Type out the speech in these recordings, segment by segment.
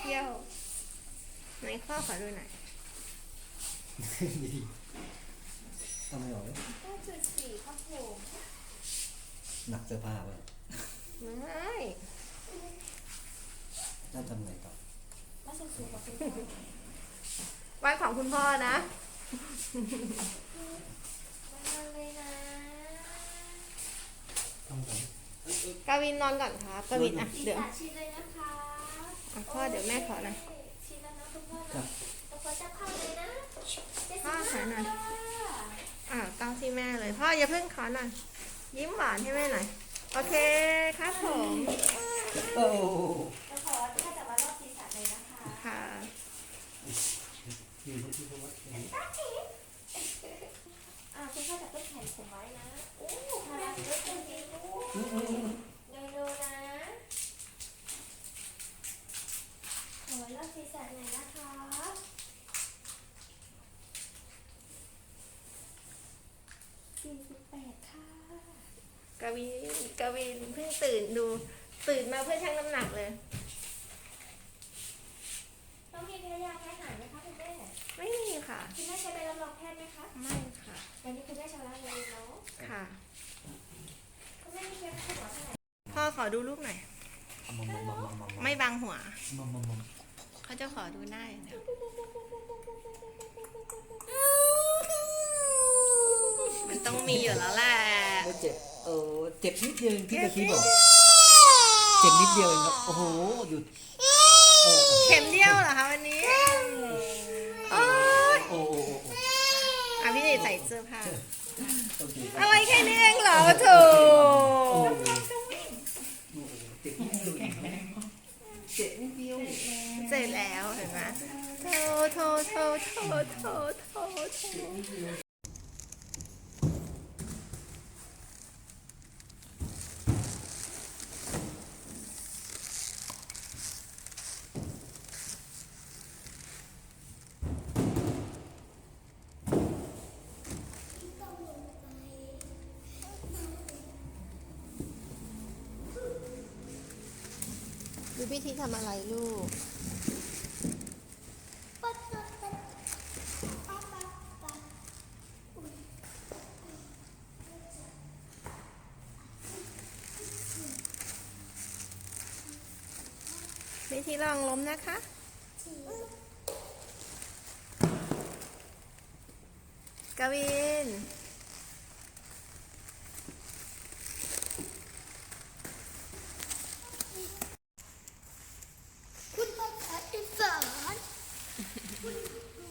เที่ยวไหนข้อขอดูหน่อยทำไมออกเลยเก้าจุดสี่ครับผมหนักเสื้อผ้าไปไม่น่าทำไงต่อแล้วสูงสูงกว่าคุณพ่อวันของคุณพ่อนะมันเลยนะต้องไปกาวินนอนก่อนครับกาวินอะศีรเดี๋ยวษะชิดเลยนะคะ อะพ่อเดี๋ยวแม่ขอหน่อยชิดแล้วนะคุณพ่อครันะบแล้วก็จะเข้าเลยนะเจ็ดสิบพ่อขอหน่อยค่ะอะก้าวที่แม่เลย พ่ออย่าเพิ่งขอหน่อยยิ้มหวานให้แม่หน่อย โอเคครับผมโอ้แล้วขอถ้าจะมารอบศีรษะเลยนะคะค่ะยืนที่เขาวัดอย่างนี้อ่าคุณพ่อจับต้นแขนผมไว้นะโอ้พลังเยอะจริงๆลูกอืมอืม ศีรษะหน่อยนะคะสี่สิบแปดค่ะกาวินกาวินเพิ่งตื่นดู ตื่นมาเพื่อชั่งน้ำหนักเลย ต้องมีพยาแพ้หายไหมคะคุณแม่ ไม่มีค่ะ คุณแม่ใช้ใบรับรองแพทย์ไหมคะไม่ค่ะวันนี้คุณแม่ชำระเงินเนาะค่ะคุณแม่มีเงินคุณหมอเท่าไหร่พ่อขอดูลูกหน่อยเอามามามามามามไม่บังหัวมามามาเขาจะข อดูหน้าอย่างเดียวมันต้องมีอยู่แล้วแหละโอ้เจ็บเออเจ็บนิดเดียวเองที่ตะกี้บอกเจ็บนิดเดียวเองครับโอ้โหหยุดโอ้เข็มเดียวเหรอคะวันนี้โอ้ยโอ้โอ้โอ้โอ้อะพี่นี่ใส่เสื้อผ้าโอเคอะไรแค่นี้เองเหรอโถโอ้โหเจ็บนิดเดียวเองเจ็บนิดเดียวเส ร็จแล้วเห็นไหมโถโถโถโถโถโถโถดูพี่ทีทำอะไรลูก พี่ทีลองล้ม นะคะ กวิน คุณภาษาอีสานคุณครู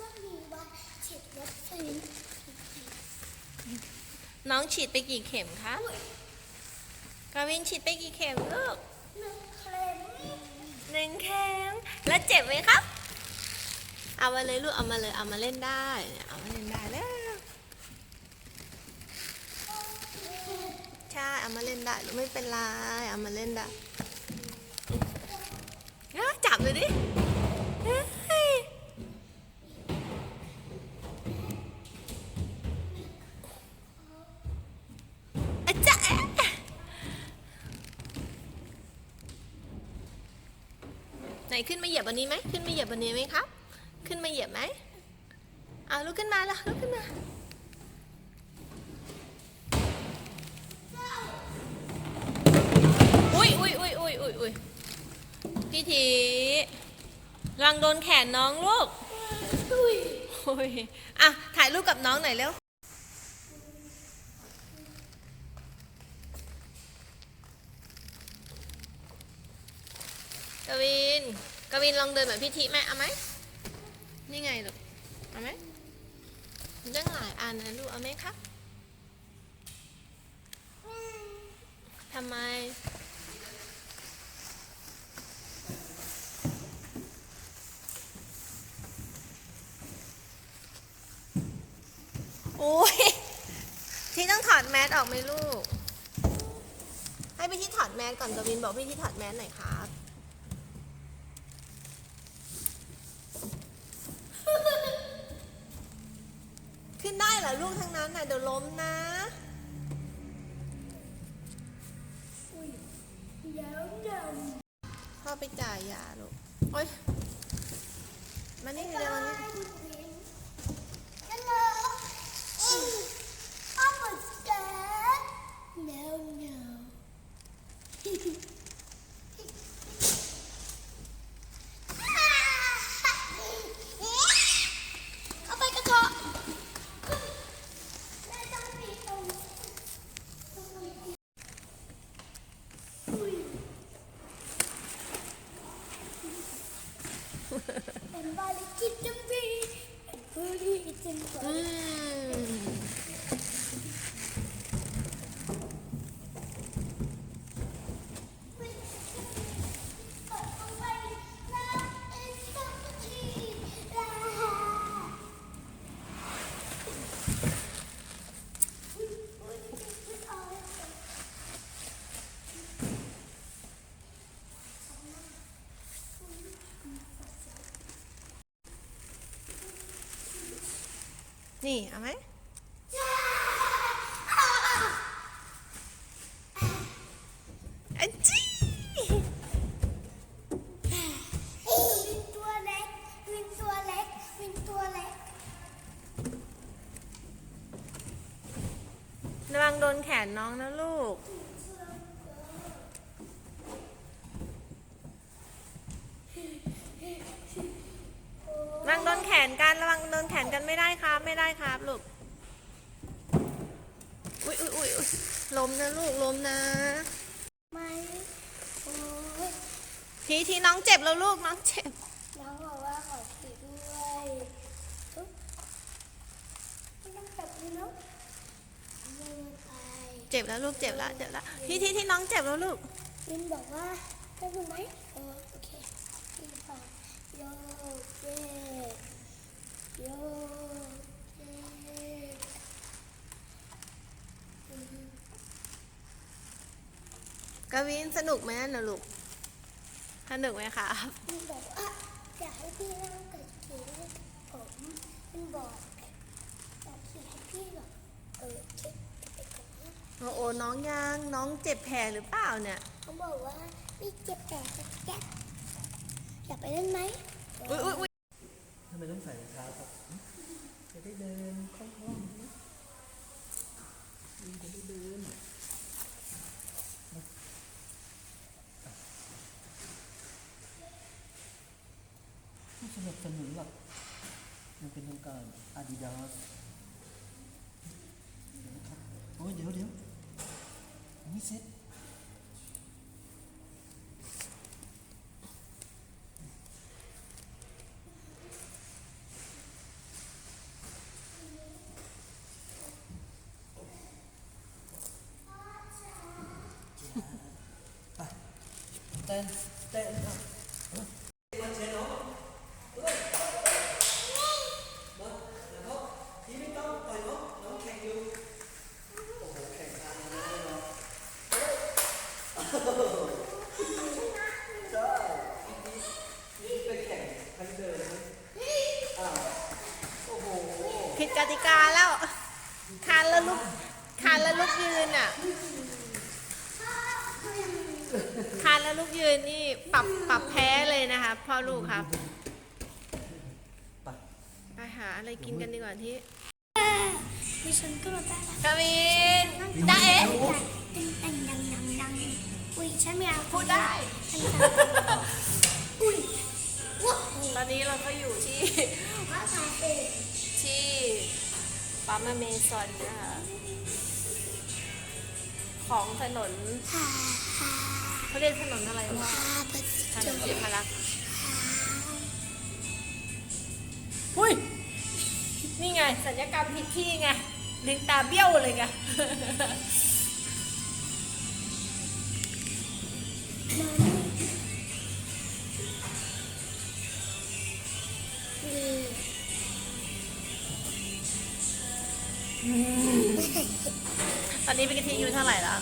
ว่ามีว่าฉีดวัคซีนน้องฉีดไปกี่เข็มคะ กวินฉีดไปกี่เข็มลูก หนึ่งเคลม หนึ่งเข็ม แล้วเจ็บไหมครับ เอามาเลยลูกเอามาเลยเอามาเล่นได้เอามาเล่นได้แล้วใช่เอามาเล่นได้ลูกไม่เป็นไรเอามาเล่นได้จับเลยดิ ไหนขึ้นมาเหยียบบนนี้ไหมขึ้นมาเหยียบบนนี้ไหมครับ ขึ้นมาเหยียบไหมเอาลุกขึ้นมาล้วลุกขึ้นมาอุ้ยอุ้ยอุ้ยอุ้ยอุ้ยอุ้ยพี่ทีรังโดนแขนน้องลูกอุ้ยอุ้ยอะถ่ายรูปกับน้องหน่อยเร็ว กวิน กวินลองเดินแบบพี่ทีไหมเอาไหมนี่ไงลูกเอาไหมมันตั้งหลายอันนะลูกเอาไหมครับทำไมโอ้ยที่ต้องถอดแมสออกไหมลูก ให้พี่ที่ถอดแมสก่อนกวินบอกพี่ที่ถอดแมสหน่อยครับ ขึ้นได้เหรอลูกทั้งนั้นน่ะเดี๋ยวล้มนะ เดี๋ยวเดี๋ยว พ่อไปจ่ายยาลูก โอ๊ยมานี่เร็วมานี่ Hello. I'm a star. No, no. เข้าไปกระเถอะแม่ต้องมีตรงเป็นบาลิกินจังบีเป็นบาลิกินจังบี อืม นี่ เอาไหมอันจี้วินตัวเล็ก วินตัวเล็ก วินตัวเล็ก ระวังโดนแขนน้องนะลูก กันไม่ได้ครับ ไม่ได้ครับลูก อุ้ยอุ้ยอุ้ยอุ๊ยล้มนะลูกล้มนะไหมโอ้ยทีทีน้องเจ็บแล้วลูกน้องเจ็บ น้องบอกว่าขอถือด้วยอุ๊บไม่ต้องจับมือเนาะมือไปเจ็บแล้วลูกเจ็บแล้วเจ็บแล้วทีทีที่น้องเจ็บแล้วลูกวินบอกว่าได้ดูไหมเออโอเควินฟังโยกเยกโยกเยกอืม กวินสนุกไหมนะลูก สนุกไหมครับวินบอกว่าอยากให้พี่นั่งกับขี่ด้วยผมวินบอกอยากขี่ให้พี่แบบเออเช็ดไปก่อนโอ้โอน้องยังน้องเจ็บแผลหรือเปล่าเนี่ยเขาบอกว่าพี่เจ็บแต่สักแก๊อยากไปเล่นไหมอุ้ยอุ้ย ไมต้องใส่รองเท้าครับ จะได้เดินคล่องๆนะจะได้เดินไม่สนับสนุนหรอกมันเป็นโครงการ Adidas เดี๋ยวครับโอ้ยเดี๋ยวเดี๋ยวไม่เสร็จ เต้นเต้นครับโอ้โหผิดกติกาแล้ว คานแล้วลุกคานแล้วลุกยืนอะคานแล้วลุกยืนนี่ปรับปรับแพ้เลยนะคะพ่อลูกครับไปไปหาอะไรกินกันดีกว่าที่ดิฉันก็รู้ได้แล้วกวินจ้าเอ๋ดังดังดังดังอุ้ยฉันไม่เอาพูดได้อุ้ยว้าวตอนนี้เราก็อยู่ที่ว้าวคาเฟ่ที่ปั๊มอเมซอนนะคะของถนนฮ่าฮ่า เขาเรียกถนนอะไรวะฮ่าเปิดสิถนจุนดเทพารักษ์อุ้ย นี่ไงสัญญกรรมผิดที่ไงลิ้นตาเบี้ยวเลยไงตอนนี้เป็นกะทิอายู่เท่าไหร่แล้ว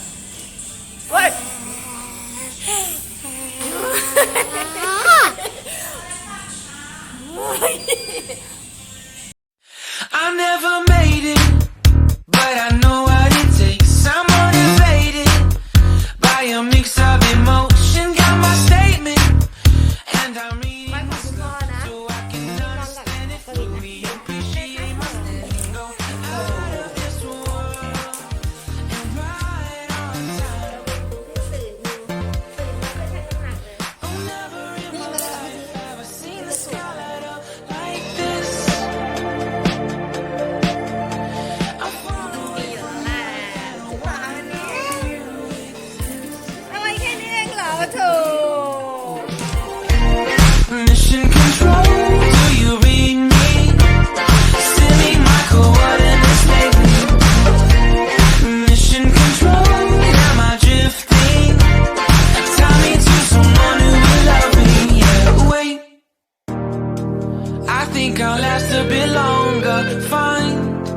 last a bit longer. Find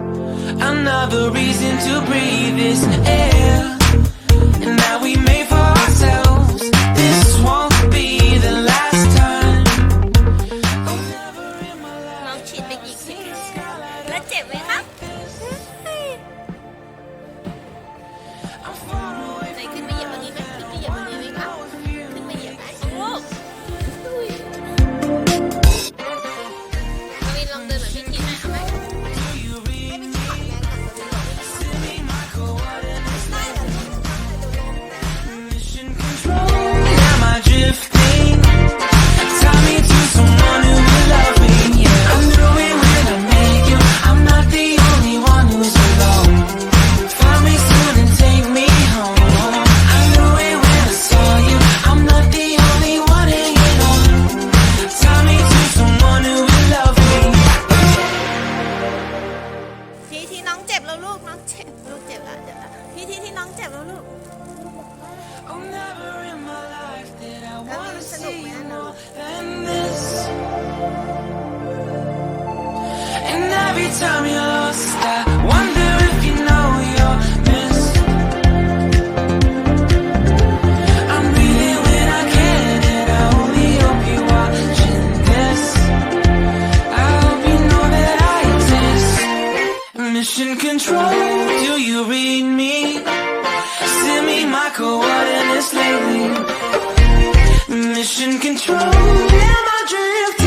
another reason to breathe this air. And now we may. time you lost, I wonder if you know you're missed. I'm breathing when I can, and I only hope you're watching this. I hope you know that I exist. Mission control, do you read me? Send me my coordinates lately. Mission control, am I drifting?